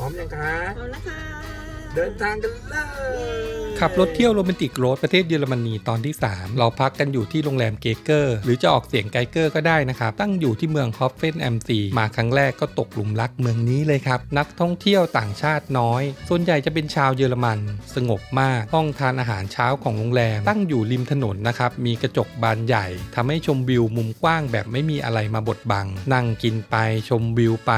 พร้อมยังคะเอาละค่ะ เดินทางกันเลยขับรถเที่ยวโรแมนติกโรดประเทศเยอรมนีตอนที่ 3 เราพักกันอยู่ที่โรงแรมเกเกอร์ หรือจะออกเสียงไกเกอร์ก็ได้นะครับ ตั้งอยู่ที่เมืองฮอฟเฟนแอมซีมาครั้งแรกก็ตกหลุมรักเมืองนี้เลยครับ นักท่องเที่ยวต่างชาติน้อย ส่วนใหญ่จะเป็นชาวเยอรมัน สงบมาก ห้องทานอาหารเช้าของโรงแรม ตั้งอยู่ริมถนนนะครับ มีกระจกบานใหญ่ทำให้ชมวิวมุมกว้างแบบไม่มีอะไรมาบดบัง นั่งกินไปชมวิวไป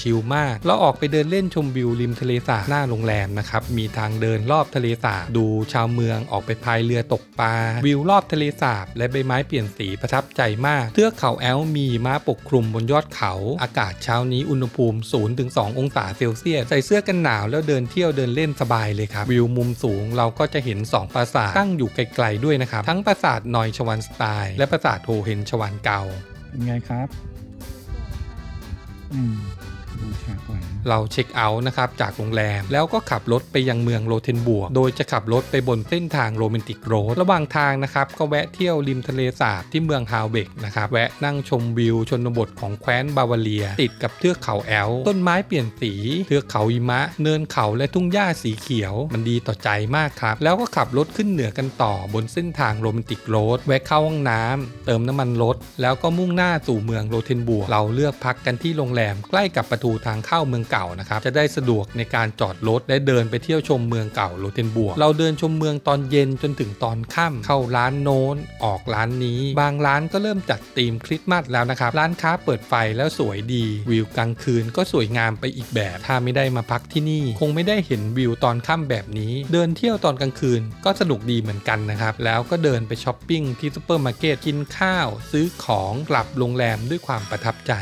ชิลมากแล้วออกไปเดินเล่นชมวิวริมทะเลสาบหน้าโรงแรมนะครับ มีทางเดินรอบทะเลสาบดูชาวเมืองออกไปพายเรือตกปลา วิวรอบทะเลสาบ และใบไม้เปลี่ยนสีประทับใจมาก เทือกเขาแอลมีม้าปกคลุมบนยอดเขา อากาศเช้านี้อุณหภูมิ 0-2 องศาเซลเซียส ใส่เสื้อกันหนาวแล้วเดินเที่ยวเดินเล่นสบายเลยครับ วิวมุมสูงเราก็จะเห็น 2 ปราสาทตั้งอยู่ไกลๆด้วยนะครับ ทั้งปราสาทนอยชวันสไตล์และปราสาทโฮเฮนชวันเก่า เป็นไงครับ อืม เราเช็คเอาท์นะครับจากโรงแรม แล้วก็ขับรถไปยังเมืองโรเทนบัวร์กโดยจะขับรถไปบนเส้นทางโรแมนติกโรดระหว่างทางนะครับก็แวะเที่ยวริมทะเลสาบที่เมืองฮาวเบกนะครับแวะนั่งชมวิวชนบทของแคว้นบาวาเรีย ติดกับเทือกเขาแอล ต้นไม้เปลี่ยนสี เทือกเขาหิมะ เนินเขาและทุ่งหญ้าสีเขียว มันดีต่อใจมากครับ แล้วก็ขับรถขึ้นเหนือกันต่อบนเส้นทางโรแมนติกโรดแวะเข้าห้องน้ำเติมน้ำมันรถแล้วก็มุ่งหน้าสู่เมืองโรเทนบัวร์กเราเลือกพักกันที่โรงแรมใกล้กับประตูทางเข้าเมืองเก่านะครับจะได้สะดวกในการจอดรถและเดินไปเที่ยวชมเมืองเก่าโรเทนบัวกเราเดินชมเมืองตอนเย็นจนถึงตอนค่ำเข้าร้านโน้นออกร้านนี้ บางร้านก็เริ่มจัดธีมคริสต์มาสแล้วนะครับ ร้านค้าเปิดไฟแล้วสวยดี วิวกลางคืนก็สวยงามไปอีกแบบ ถ้าไม่ได้มาพักที่นี่ คงไม่ได้เห็นวิวตอนค่ำแบบนี้ เดินเที่ยวตอนกลางคืนก็สนุกดีเหมือนกันนะครับ แล้วก็เดินไปช้อปปิ้งที่ซูเปอร์มาร์เก็ตกินข้าว ซื้อของกลับโรงแรมด้วยความประทับใจ